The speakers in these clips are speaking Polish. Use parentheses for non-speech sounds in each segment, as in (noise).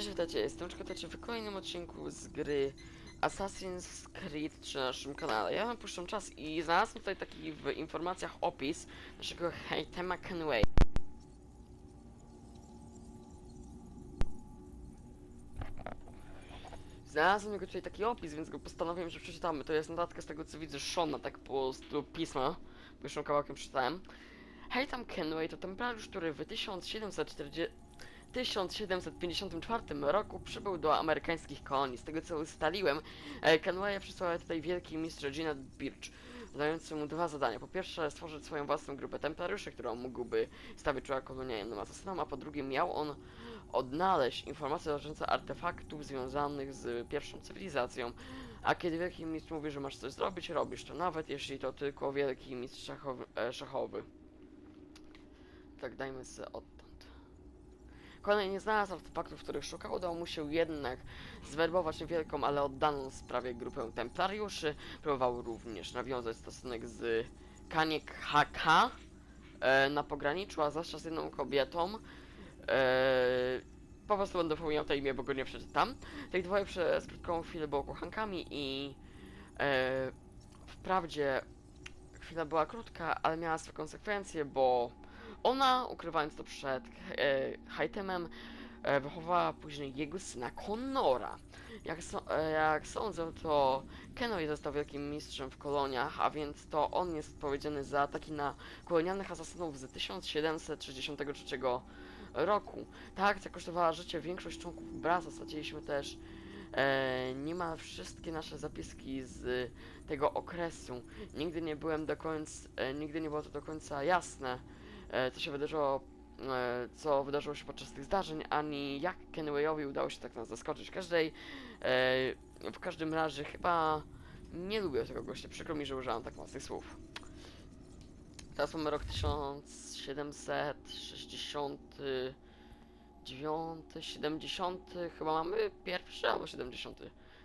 Cześć, witajcie, jestem Czekotecie w kolejnym odcinku z gry Assassin's Creed 3 na naszym kanale. Ja wam puszczam czas i znalazłem tutaj taki w informacjach opis naszego hejtema Kenway. Znalazłem jego tutaj taki opis, więc go postanowiłem, że przeczytamy. To jest notatka z tego co widzę Shona, tak po stylu pisma, bo już kawałkiem przeczytałem. Hejtam Kenway to templariusz, który w 1740 1754 roku przybył do amerykańskich kolonii. Z tego co ustaliłem, e, Kenwaya przysłał tutaj wielki mistrz Gina Birch, dający mu dwa zadania. Po pierwsze, stworzyć swoją własną grupę templariuszy, którą mógłby stawić czoła kolonialnym asesynom, a po drugie, miał on odnaleźć informacje dotyczące artefaktów związanych z pierwszą cywilizacją. A kiedy wielki mistrz mówi, że masz coś zrobić, robisz to, nawet jeśli to tylko wielki mistrz szachowy. E, szachowy. Tak, dajmy sobie odtąd. Kolej nie znalazł artefaktów, których szukał, udało mu się jednak zwerbować niewielką, ale oddaną sprawie grupę templariuszy. Próbował również nawiązać stosunek z Kaniek HK e, na pograniczu, a zwłaszcza z jedną kobietą. E, po prostu będę wspominał to imię, bo go nie przeczytam. Tych dwoje przez krótką chwilę było kochankami i e, wprawdzie chwila była krótka, ale miała swoje konsekwencje, bo ona, ukrywając to przed e, Haitemem, e, wychowała później jego syna Connora. Jak, so, e, jak sądzę, to Kenoi został wielkim mistrzem w koloniach, a więc to on jest odpowiedzialny za ataki na kolonialnych asasynów z 1763 roku. Ta akcja kosztowała życie większość członków Brasa. Straciliśmy też e, niemal wszystkie nasze zapiski z tego okresu. Nigdy nie byłem do końca, e, nigdy nie było to do końca jasne, co się wydarzyło, e, co wydarzyło się podczas tych zdarzeń, ani jak Kenwayowi udało się tak nas zaskoczyć. Każdej, e, w każdym razie chyba nie lubię tego gościa, przykro mi, że użyłam tak mocnych słów. Teraz mamy rok 1769, 70, chyba mamy pierwszy albo 70.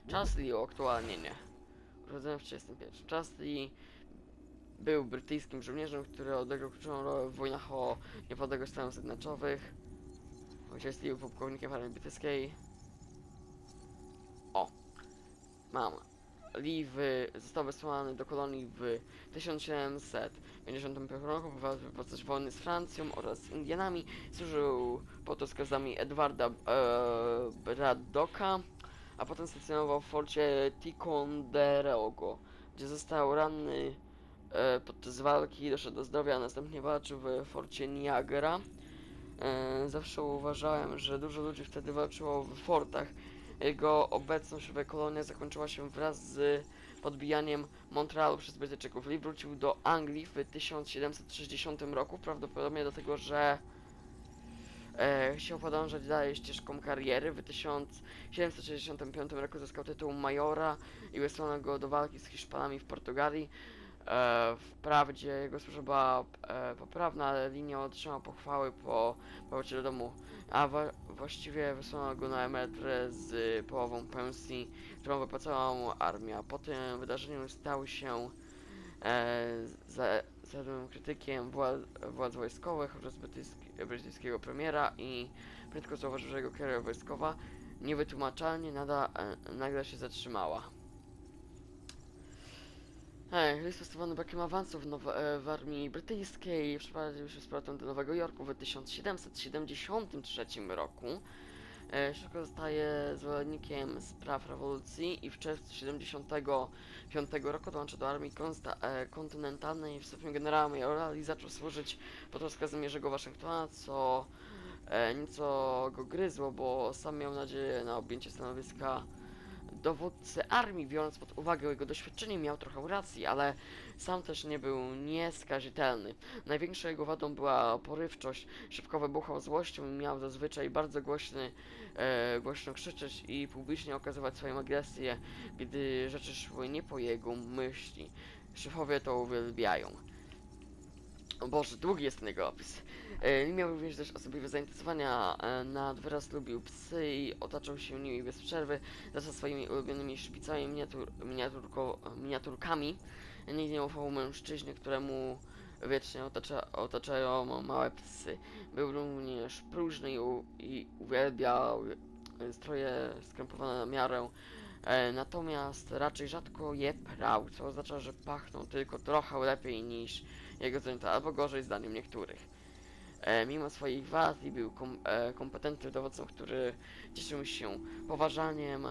Czas Lee aktualnie nie. Urodzony w 31. Czas Lee był brytyjskim żołnierzem, który odegrał kluczową rolę w wojnach o niepodległość Stanów Zjednoczonych. Ojciec był pułkownikiem armii brytyjskiej. O! Mam. Lee w, został wysłany do kolonii w 1755 roku, wywołał podczas wojny z Francją oraz z Indianami. Służył pod rozkazami Edwarda e, Braddocka, a potem stacjonował w forcie Ticonderogo, gdzie został ranny podczas walki, doszedł do zdrowia, a następnie walczył w forcie Niagara. E, zawsze uważałem, że dużo ludzi wtedy walczyło w fortach. Jego obecność w kolonii zakończyła się wraz z podbijaniem Montrealu przez Brytyjczyków. Lee wrócił do Anglii w 1760 roku, prawdopodobnie dlatego, że e, chciał podążać dalej ścieżką kariery. W 1765 roku zyskał tytuł majora i wysłano go do walki z Hiszpanami w Portugalii. E, wprawdzie jego służba e, poprawna, ale linia otrzymał pochwały po powrocie do domu, a wa właściwie wysłano go na emeryturę z połową pensji, którą wypłacała mu armia. Po tym wydarzeniu stał się e, za- krytykiem władz, wojskowych oraz brytyjski, brytyjskiego premiera i prędko zauważył, że jego kariera wojskowa niewytłumaczalnie nada, e, nagle się zatrzymała. Hej, list stosowany brakiem awansów now, e, w armii brytyjskiej przeprowadził się z powrotem do Nowego Jorku w 1773 roku. E, szybko zostaje zwolennikiem spraw rewolucji i w czerwcu 75 roku dołączył do armii konsta, e, kontynentalnej w stopniu generała majora i zaczął służyć pod rozkazem Jerzego Waszyngtona, co e, nieco go gryzło, bo sam miał nadzieję na objęcie stanowiska dowódcy armii, biorąc pod uwagę jego doświadczenie, miał trochę racji, ale sam też nie był nieskazitelny. Największą jego wadą była porywczość, szybko wybuchał złością i miał zazwyczaj bardzo głośny, e, głośno krzyczeć i publicznie okazywać swoją agresję, gdy rzeczy szły nie po jego myśli. Szefowie to uwielbiają. O Boże, długi jest ten jego opis. E, miał również też osobliwe zainteresowania, e, nad wyraz lubił psy i otaczał się nimi bez przerwy, za swoimi ulubionymi szpicami, miniatur, miniaturko, miniaturkami. Nigdy nie ufał mężczyźnie, któremu wiecznie otacza, otaczają małe psy. Był również próżny i, u, i uwielbiał stroje skrępowane na miarę, e, natomiast raczej rzadko je prał, co oznacza, że pachną tylko trochę lepiej niż jego zajęta, albo gorzej zdaniem niektórych. E, mimo swoich wad i był kom, e, kompetentnym dowódcą, który cieszył się poważaniem,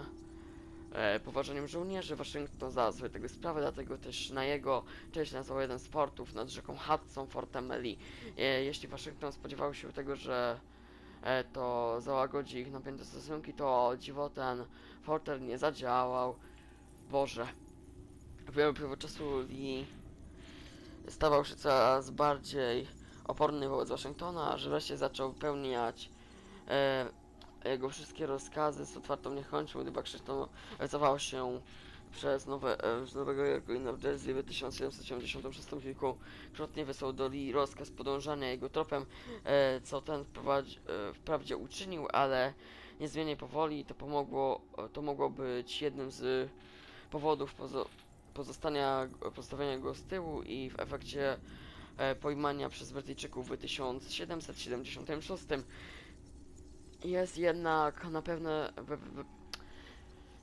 e, poważaniem żołnierzy. Waszyngton zdał sobie tego sprawę, dlatego też na jego cześć nazwał jeden z portów nad rzeką Hudson Fortem Lee. E, jeśli Waszyngton spodziewał się tego, że e, to załagodzi ich napięte stosunki, to dziwo ten Forter nie zadziałał. Boże. W upływu czasu Lee stawał się coraz bardziej oporny wobec Waszyngtona, że wreszcie zaczął wypełniać e, jego wszystkie rozkazy z otwartą niechęcią, gdy Waszyngton wycofał się przez nowe, e, z Nowego Jorku i New Jersey w 1776 kilkukrotnie wysłał do Lee rozkaz podążania jego tropem, e, co ten wprowadzi, e, wprawdzie uczynił, ale niezmiennie powoli to pomogło, to mogło być jednym z powodów pozo pozostania, pozostawienia go z tyłu i w efekcie e, pojmania przez Brytyjczyków w 1776 jest jednak na pewne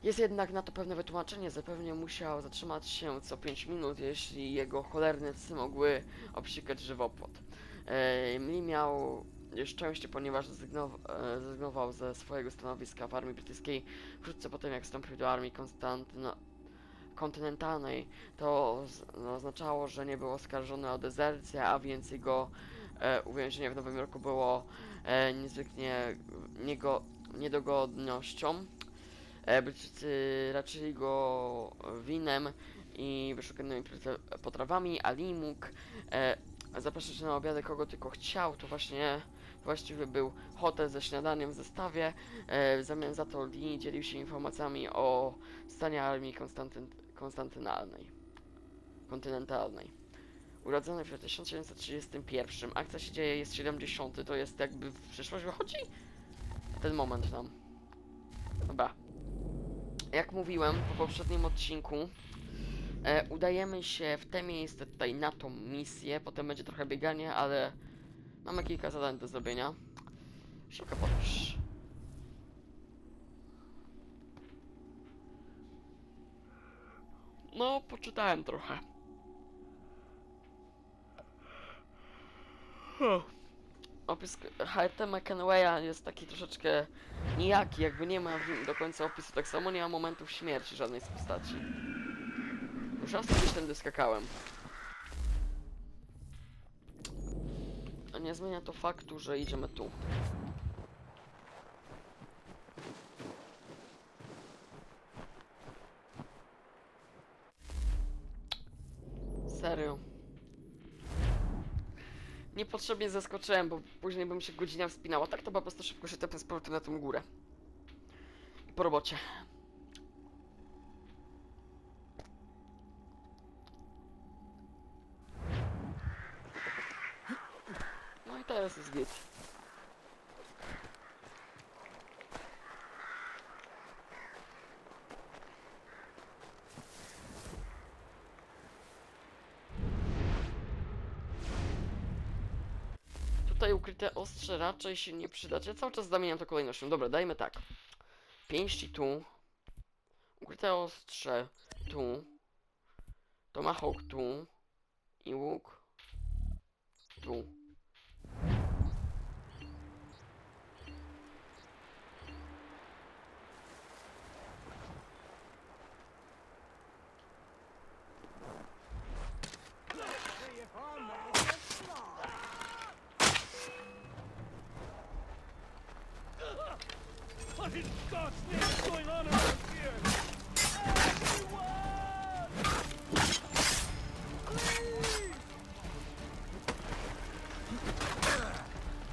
jest jednak na to pewne wytłumaczenie, zapewne musiał zatrzymać się co 5 minut, jeśli jego cholerne psy mogły obsikać żywopłot. E, Lee miał szczęście, ponieważ e, zrezygnował ze swojego stanowiska w armii brytyjskiej wkrótce po tym, jak wstąpił do armii Konstantyno kontynentalnej. To no, oznaczało, że nie był oskarżony o dezercję, a więc jego e, uwięzienie w Nowym Jorku było e, niezwykle niego, niedogodnością. E, Brytyjczycy raczyli go winem i wyszukanymi potra- potrawami, a Lee mógł e, zapraszać na obiady kogo tylko chciał. To właśnie właściwie był hotel ze śniadaniem w zestawie. E, w zamian za to Lee dzielił się informacjami o stanie armii Konstantyn konstantynalnej, kontynentalnej. Urodzony w 1731, akcja się dzieje, jest 70, to jest jakby w przyszłość wychodzi? Ten moment tam. Dobra. Jak mówiłem po poprzednim odcinku, e, udajemy się w te miejsce tutaj na tą misję, potem będzie trochę bieganie, ale mamy kilka zadań do zrobienia. Szybka podróż. No, poczytałem trochę. Huh. Opis HRT McKenwaya jest taki troszeczkę nijaki, jakby nie ma do końca opisu. Tak samo nie ma momentów śmierci żadnej z postaci. Już raz kiedyś tędy skakałem. A nie zmienia to faktu, że idziemy tu. Serio. Niepotrzebnie zaskoczyłem, bo później bym się godzina wspinała. Tak to po prostu szybko się tepnę z powrotem na tą górę. I po robocie. No i teraz jest git. Tutaj ukryte ostrze raczej się nie przydać. Ja cały czas zamieniam to kolejnością. Dobra, dajmy tak. Pięści tu. Ukryte ostrze tu. Tomahawk tu. I łuk tu.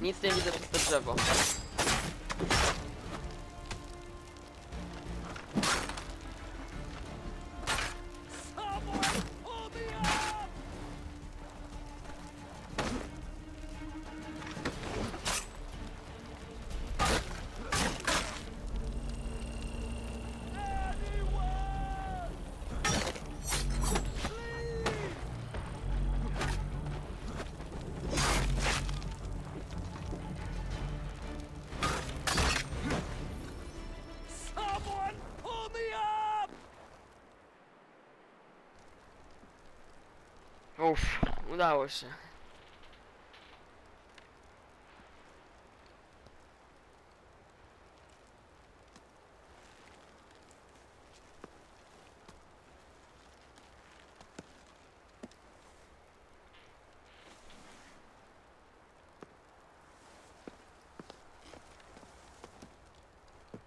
Nic nie widzę przez to drzewo. Uff, udało się.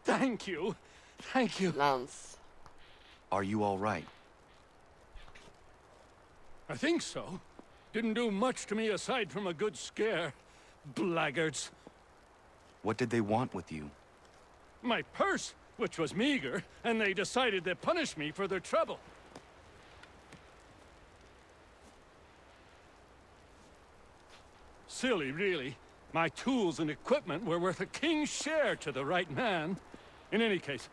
Thank you. Thank you. Lance. Are you all right? I think so. Didn't do much to me aside from a good scare. Blackguards. What did they want with you? My purse, which was meager, and they decided to punish me for their trouble. Silly, really. My tools and equipment were worth a king's share to the right man. In any case,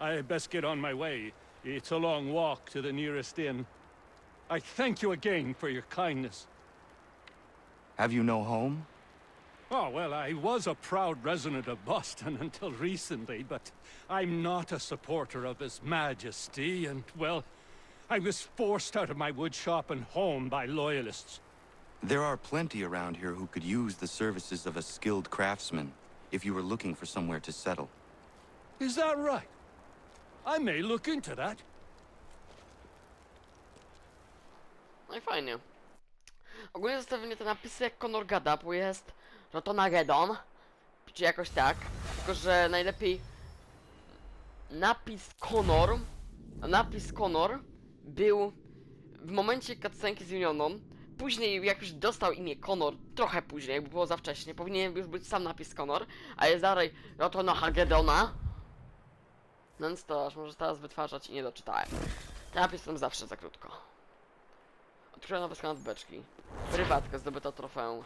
I had best get on my way. It's a long walk to the nearest inn. I thank you again for your kindness. Have you no home? Oh, well, I was a proud resident of Boston (laughs) until recently, but I'm not a supporter of His Majesty, and, well, I was forced out of my woodshop and home by loyalists. There are plenty around here who could use the services of a skilled craftsman if you were looking for somewhere to settle. Is that right? I may look into that. No i fajnie. Ogólnie zostawienie te napisy jak Conor gada, bo jest Rotonagedon, czy jakoś tak, tylko że najlepiej napis Conor, napis Conor był w momencie cutscenki zmienioną, później jak już dostał imię Conor, trochę później, jakby było za wcześnie, powinien już być sam napis Conor, a jest dalej Rotonahagedona, no więc to aż może teraz wytwarzać i nie doczytałem. Ten napis tam zawsze za krótko. Odkryłem nowy skan beczki. Prywatka zdobyta trofeum.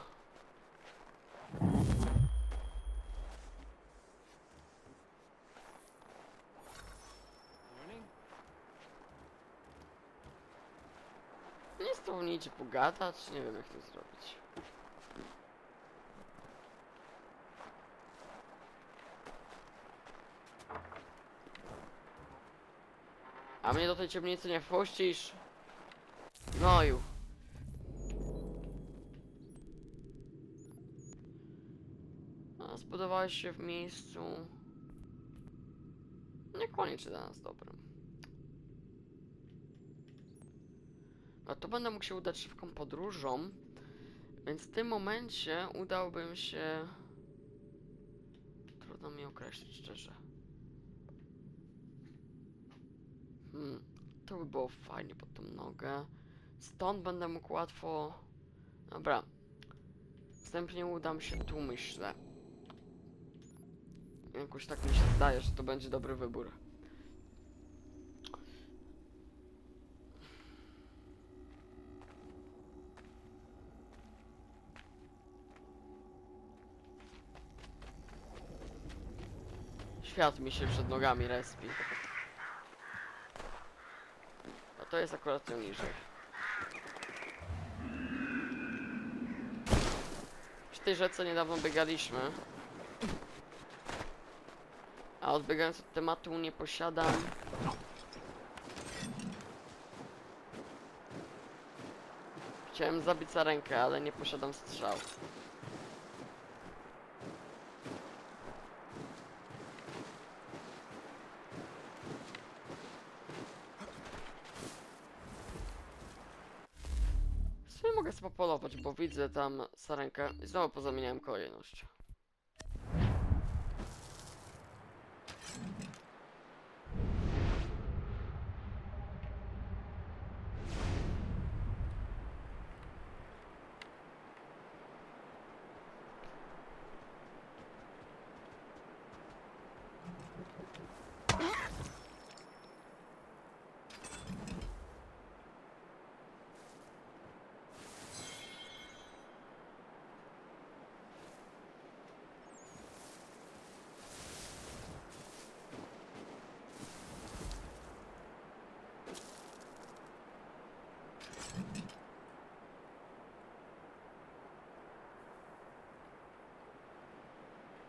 Nie z tobą nie pogadać, nie wiem jak to zrobić. A mnie do tej ciemnicy nie wpuścisz? No ju. A, zbudowałeś się w miejscu... Niekoniecznie dla nas dobrym. No to będę mógł się udać szybką podróżą, więc w tym momencie udałbym się... Trudno mi określić szczerze. Hmm, to by było fajnie pod tą nogę. Stąd będę mógł łatwo... Dobra. Wstępnie udam się tu, myślę. Jakoś tak mi się zdaje, że to będzie dobry wybór. Świat mi się przed nogami respi. A to jest akurat niżej. Przy tej rzece niedawno biegaliśmy. A odbiegając od tematu nie posiadam... Chciałem zabić za rękę, ale nie posiadam strzał. W sumie mogę sobie polować, bo widzę tam sarenkę i znowu pozamieniałem kolejność.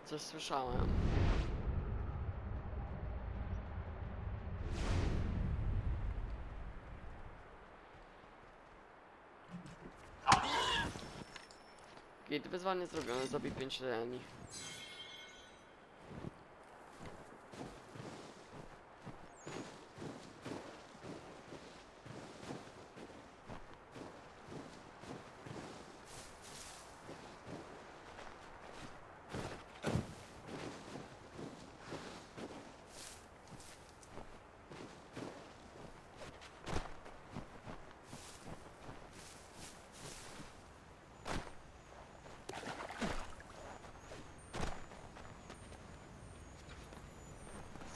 Coś słyszałem. Git, wyzwanie zrobione, zabij 5 reni.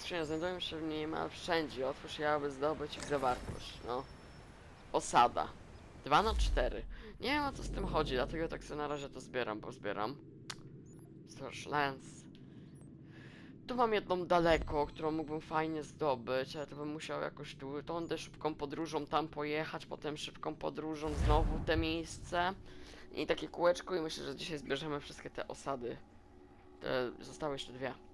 Skrzynia znajdują się niemal wszędzie. Otwórz je, aby zdobyć ich zawartość. No. Osada. 2 na 4. Nie wiem o co z tym chodzi, dlatego tak sobie na razie to zbieram, bo zbieram. Cóż, Lens. Tu mam jedną daleko, którą mógłbym fajnie zdobyć, ale to bym musiał jakoś tu, tądy szybką podróżą tam pojechać, potem szybką podróżą znowu te miejsce. I takie kółeczko i myślę, że dzisiaj zbierzemy wszystkie te osady. Te, zostały jeszcze dwie.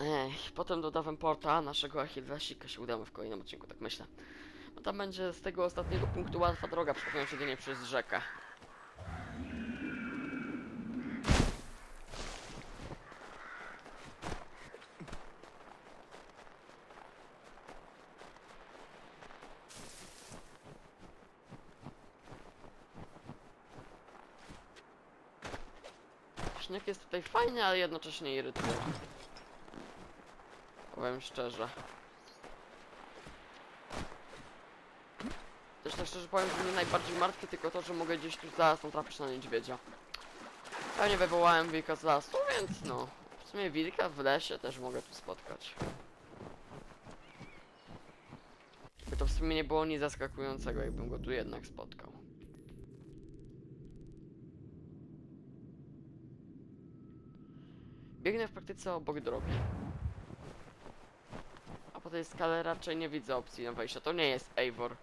Ech, potem do Davenporta, naszego Achillesika się udamy w kolejnym odcinku, tak myślę. No tam będzie z tego ostatniego punktu łatwa droga, przechodząc jedynie przez rzekę. Śnieg jest tutaj fajny, ale jednocześnie irytuje. Powiem szczerze. Też tak szczerze powiem, że mnie najbardziej martwi tylko to, że mogę gdzieś tu zaraz natrafić na niedźwiedzia. Pewnie wywołałem wilka z lasu, więc no. W sumie wilka w lesie też mogę tu spotkać. By to w sumie nie było nic zaskakującego, jakbym go tu jednak spotkał. Biegnę w praktyce obok drogi. Po tej skale raczej nie widzę opcji na wejścia. To nie jest Eivor.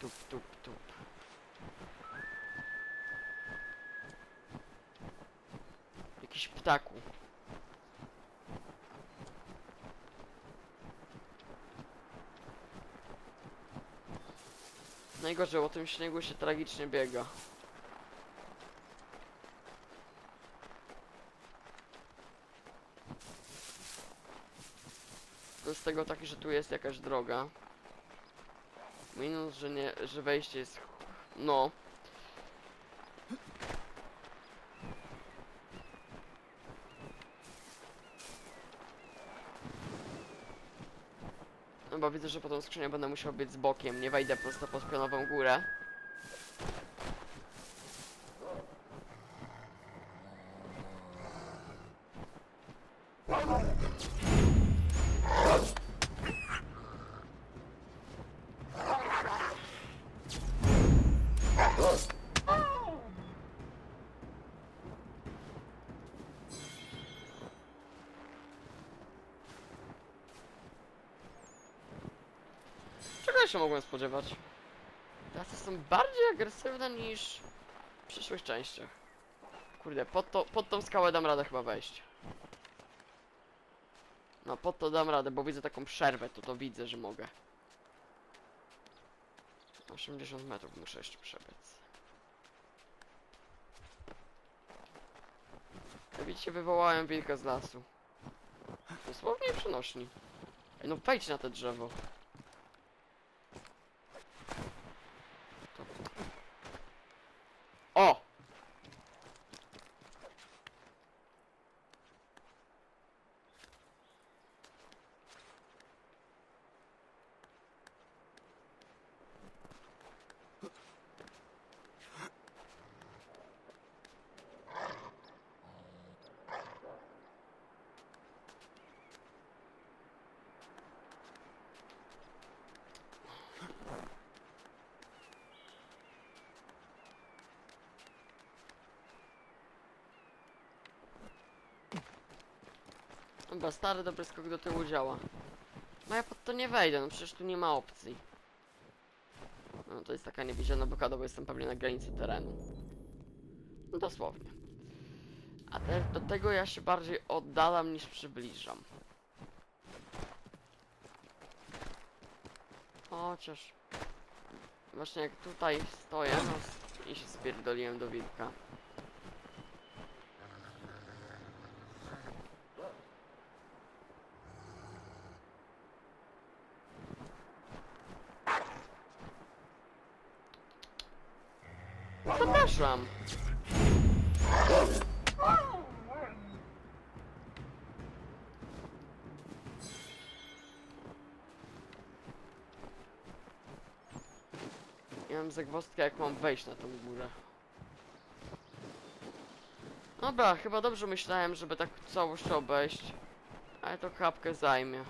Tup, tup, tup. Jakiś ptaku. Najgorzej, o tym śniegu się tragicznie biega. Z tego taki, że tu jest jakaś droga. Minus, że nie, że wejście jest... No. No bo widzę, że po tą skrzynię będę musiał być z bokiem, nie wejdę prosto pod pionową górę. Czego się mogłem spodziewać? Teraz są bardziej agresywne niż w przyszłych częściach. Kurde, pod, to, pod tą skałę dam radę chyba wejść. No, pod to dam radę, bo widzę taką przerwę, to to widzę, że mogę. 80 metrów muszę jeszcze przebiec. Widzicie, wywołałem wilka z lasu. Dosłownie przenośni. Ej, no wejdź na te drzewo. O! Dobra, stary dobry skok do tyłu działa. No ja pod to nie wejdę, no przecież tu nie ma opcji. No to jest taka niewidzialna blokada, bo jestem pewnie na granicy terenu. No dosłownie. A te, do tego ja się bardziej oddalam niż przybliżam. Chociaż... Właśnie jak tutaj stoję, no i się spierdoliłem do wilka. Zagwozdkę jak mam wejść na tą górę. Dobra, chyba dobrze myślałem, żeby tak całość obejść. Ale to kapkę zajmie.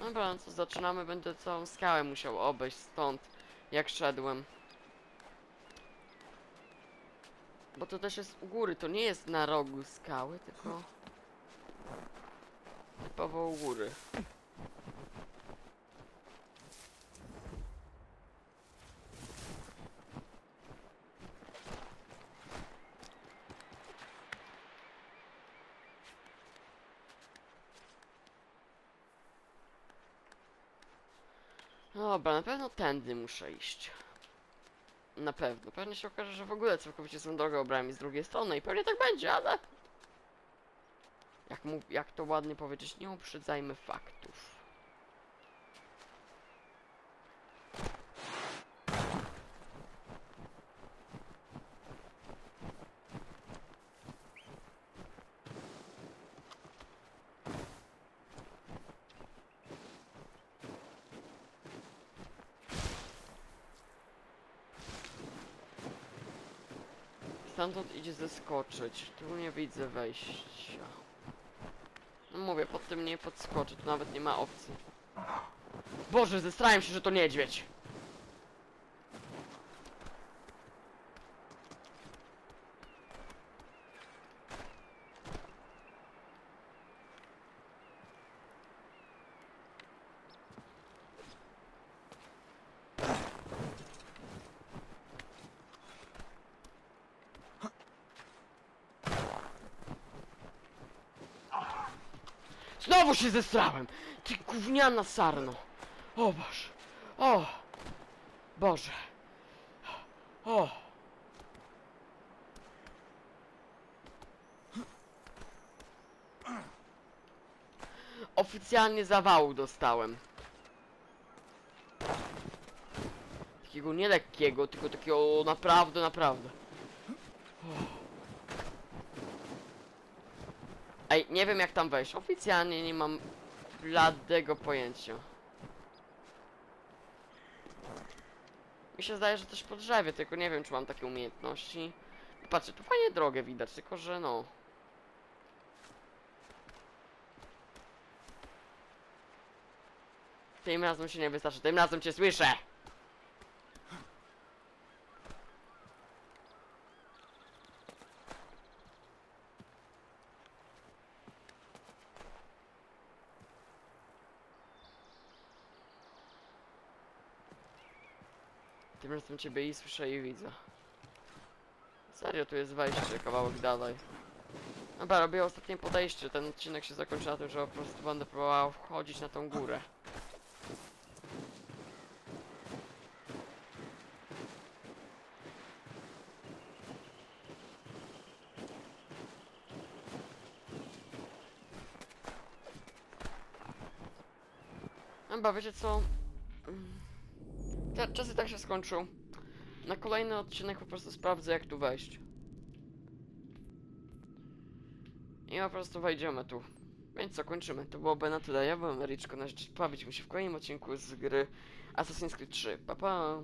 Dobra, no to zaczynamy. Będę całą skałę musiał obejść stąd, jak szedłem. Bo to też jest u góry, to nie jest na rogu skały, tylko typowo u góry. Dobra, na pewno tędy muszę iść. Na pewno. Pewnie się okaże, że w ogóle całkowicie są drogę obrałem z drugiej strony i pewnie tak będzie, ale... Jak, mu, jak to ładnie powiedzieć, nie uprzedzajmy faktów. Stamtąd idzie zeskoczyć. Tu nie widzę wejścia. No mówię, pod tym nie podskoczę, tu nawet nie ma opcji. Boże, zestrałem się, że to niedźwiedź! Znowu się zestrałem! Ty gówniana sarno! O Boże! O! Boże! O! Oficjalnie zawału dostałem. Takiego nie lekkiego, tylko takiego naprawdę, naprawdę. Ej, nie wiem jak tam wejść. Oficjalnie nie mam bladego pojęcia. Mi się zdaje, że też po drzewie, tylko nie wiem czy mam takie umiejętności. Patrzcie, tu fajnie drogę widać, tylko że no. Tym razem się nie wystarczy, tym razem cię słyszę! Tym razem ciebie i słyszę i widzę. Serio, tu jest wejście, kawałek dalej. Dobra, robię ostatnie podejście. Ten odcinek się zakończy na tym, że po prostu będę próbował wchodzić na tą górę. Dobra, wiecie co? Mm. Te czasy tak się skończą. Na kolejny odcinek po prostu sprawdzę jak tu wejść. I po prostu wejdziemy tu. Więc co, kończymy. To byłoby na tyle. Ja byłem Ericzko, na rzecz bawić mi się w kolejnym odcinku z gry Assassin's Creed 3. Pa pa!